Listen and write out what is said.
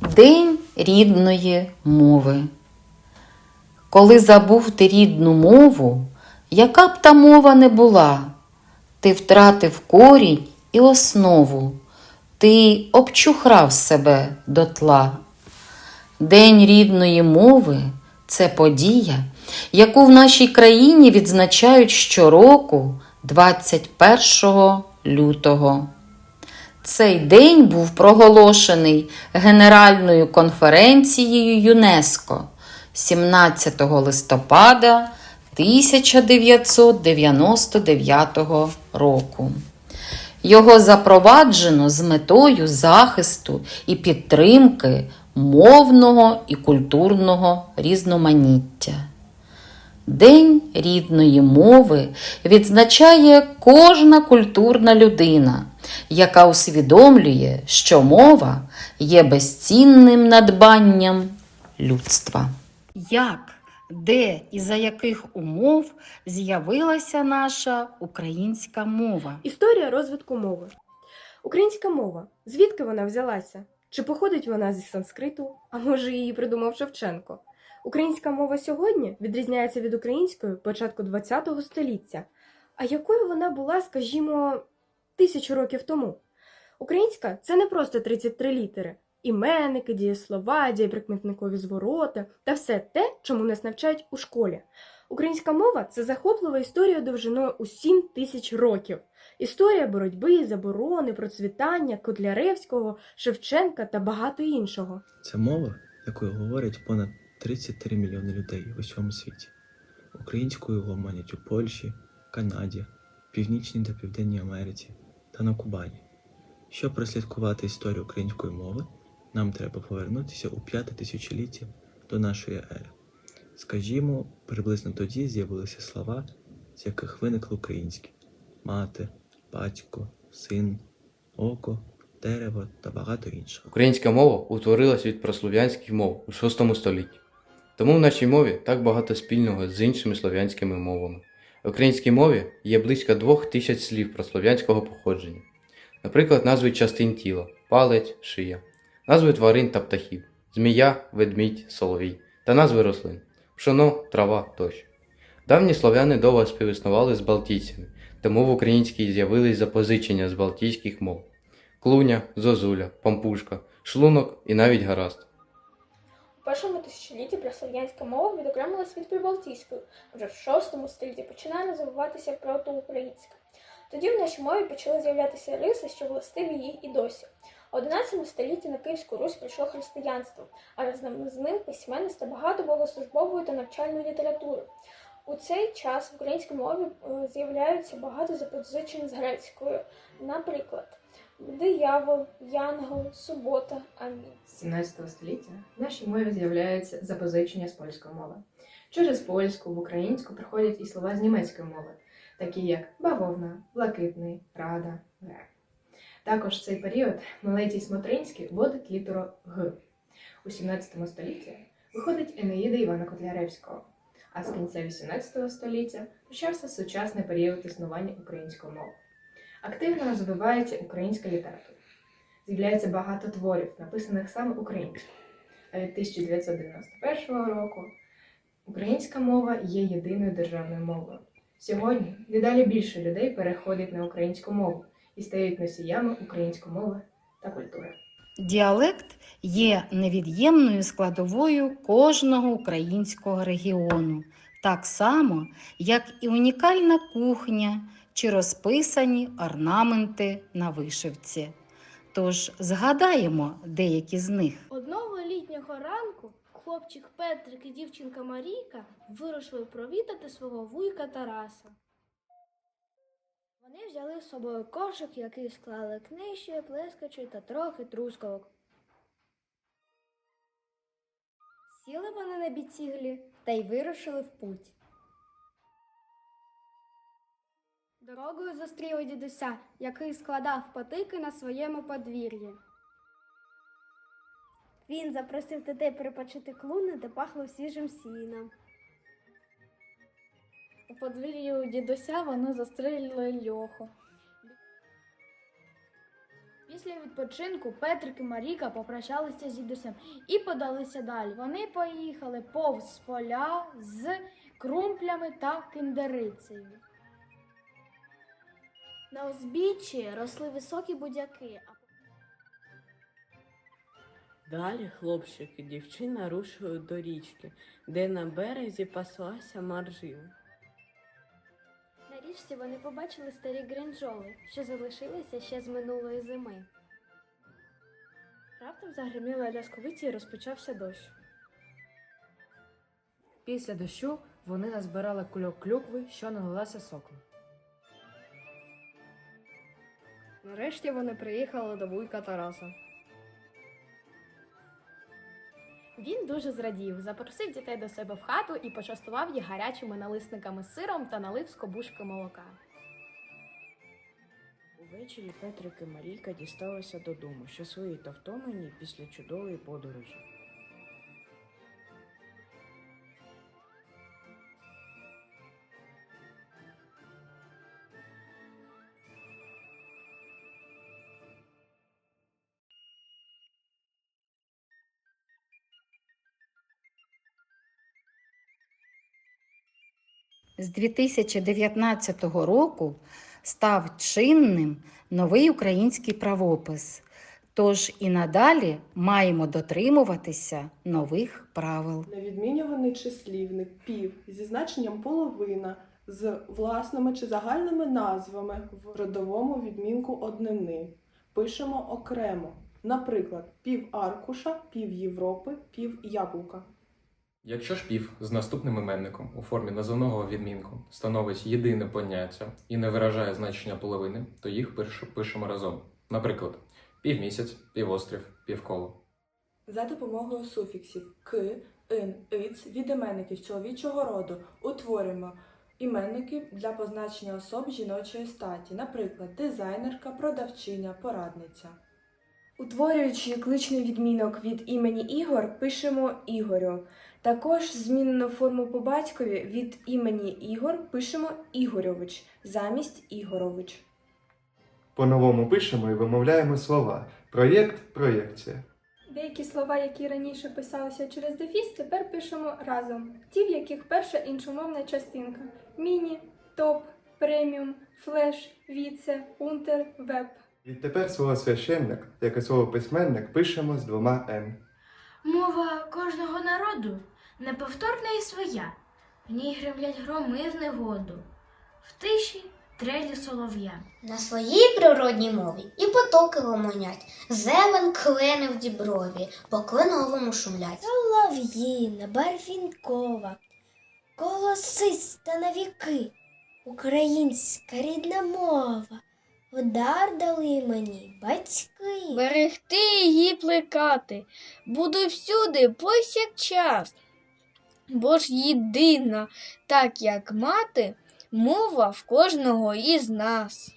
День рідної мови. Коли забув ти рідну мову, яка б та мова не була, ти втратив корінь і основу, ти обчухрав себе дотла. День рідної мови це подія, яку в нашій країні відзначають щороку 21 лютого. Цей день був проголошений Генеральною конференцією ЮНЕСКО 17 листопада 1999 року. Його запроваджено з метою захисту і підтримки мовного і культурного різноманіття. День рідної мови відзначає кожна культурна людина, яка усвідомлює, що мова є безцінним надбанням людства. Як, де і за яких умов з'явилася наша українська мова? Історія розвитку мови. Українська мова. Звідки вона взялася? Чи походить вона зі санскриту, а може її придумав Шевченко? Українська мова сьогодні відрізняється від української початку ХХ століття. А якою вона була, скажімо, тисячу років тому? Українська це не просто 33 літери, іменники, дієслова, дієприкметникові звороти та все те, чому нас навчають у школі. Українська мова це захоплива історія довжиною у 7 тисяч років. Історія боротьби, заборони, процвітання Котляревського, Шевченка та багато іншого. Це мова, якою говорять понад 33 мільйони людей в усьому світі. Українською говорять у Польщі, Канаді, Північній та Південній Америці та на Кубані. Щоб прослідкувати історію української мови, нам треба повернутися у п'яте тисячоліття до нашої ери. Скажімо, приблизно тоді з'явилися слова, з яких виникли українські мати, батько, син, око, дерево та багато іншого. Українська мова утворилась від прослов'янських мов у VI столітті. Тому в нашій мові так багато спільного з іншими слов'янськими мовами. В українській мові є близько двох тисяч слів прослов'янського походження. Наприклад, назви частин тіла, палець, шия, назви тварин та птахів, змія, ведмідь, соловій та назви рослин, пшоно, трава тощо. Давні слов'яни довго співіснували з балтійцями, тому в українській з'явились запозичення з балтійських мов клуня, зозуля, пампушка, шлунок і навіть гаразд. Першому тисячолітті прослов'янська мова відокремилась від прибалтійської, вже в шостому столітті починає розвиватися протоукраїнська. Тоді в нашій мові почали з'являтися риси, що властиві їй і досі. У 11 столітті на Київську Русь прийшло християнство, а разом з ним письменництво багато богослужбової та навчальної літератури. У цей час в українській мові е, з'являються багато запозичень з грецькою, наприклад, диявол, янгол, субота, амінь. З 17 століття в нашій мові з'являються запозичення з польської мови. Через польську в українську приходять і слова з німецької мови, такі як бавовна, блакитний, рада, грек. Також в цей період Милетій Смотринський вводить літеру Г. У 17 столітті виходить Енеїда Івана Котляревського, а з кінця 18 століття почався сучасний період існування української мови. Активно розвивається українська література. З'являється багато творів, написаних саме українською. А від 1991 року українська мова є єдиною державною мовою. Сьогодні дедалі більше людей переходять на українську мову і стають носіями української мови та культури. Діалект є невід'ємною складовою кожного українського регіону, так само, як і унікальна кухня чи розписані орнаменти на вишивці. Тож згадаємо деякі з них. Одного літнього ранку хлопчик Петрик і дівчинка Марійка вирушили провідати свого вуйка Тараса. Вони взяли з собою кошик, який склали книжі, плескачі та трохи трускавок. Сіли вони на біціглі та й вирушили в путь. Дорогою зустріли дідуся, який складав патики на своєму подвір'ї. Він запросив дітей перепочити клуни, де пахло свіжим сіном. У подвір'ї у дідуся вони застрелили льоху. Після відпочинку Петрик і Маріка попрощалися з дідусем і подалися далі. Вони поїхали повз поля з крумплями та киндерицею. На узбіччі росли високі будяки, Далі хлопчик і дівчина рушили до річки, де на березі паслася маржина. Річці вони побачили старі гринджоли, що залишилися ще з минулої зими. Раптом загриміла лясковиці і розпочався дощ. Після дощу вони назбирали кульок клюкви, що налилася соком. Нарешті вони приїхали до вуйка Тараса. Він дуже зрадів, запросив дітей до себе в хату і почастував їх гарячими налисниками з сиром та налив з кобушки молока. Увечері Петрик і Марійка дісталися додому, щасливі та втомлені після чудової подорожі. З 2019 року став чинним новий український правопис. Тож і надалі маємо дотримуватися нових правил. Невідмінюваний числівник пів зі значенням половина з власними чи загальними назвами в родовому відмінку однини. Пишемо окремо. Наприклад, пів аркуша, пів Європи, пів яблука. Якщо ж пів з наступним іменником у формі названого відмінку становить єдине поняття і не виражає значення половини, то їх пишемо разом. Наприклад, півмісяць, півострів, півколо. За допомогою суфіксів к, ин, иц від іменників чоловічого роду утворюємо іменники для позначення особ жіночої статі, наприклад, дизайнерка, продавчиня, порадниця. Утворюючи кличний відмінок від імені Ігор, пишемо Ігорю. Також змінену форму по батькові від імені Ігор пишемо Ігорьович замість Ігорович. По-новому пишемо і вимовляємо слова. Проєкт проєкція. Деякі слова, які раніше писалися через дефіс, тепер пишемо разом. Ті, в яких перша іншомовна частинка: міні, топ, преміум, флеш, віце, унтер, веб. Відтепер слово священник, як і слово письменник, пишемо з двома Н. Мова кожного народу неповторна і своя. В ній гремлять громи в негоду, в тиші трелі солов'я. На своїй природній мові і потоки гомонять, зелен клени в діброві, по кленовому шумлять. Солов'їна, барвінкова, колосиста на віки, українська рідна мова. Вдар дали мені батьки. Берегти її плекати, буду всюди повсякчас бо ж єдина, так як мати, мова в кожного із нас.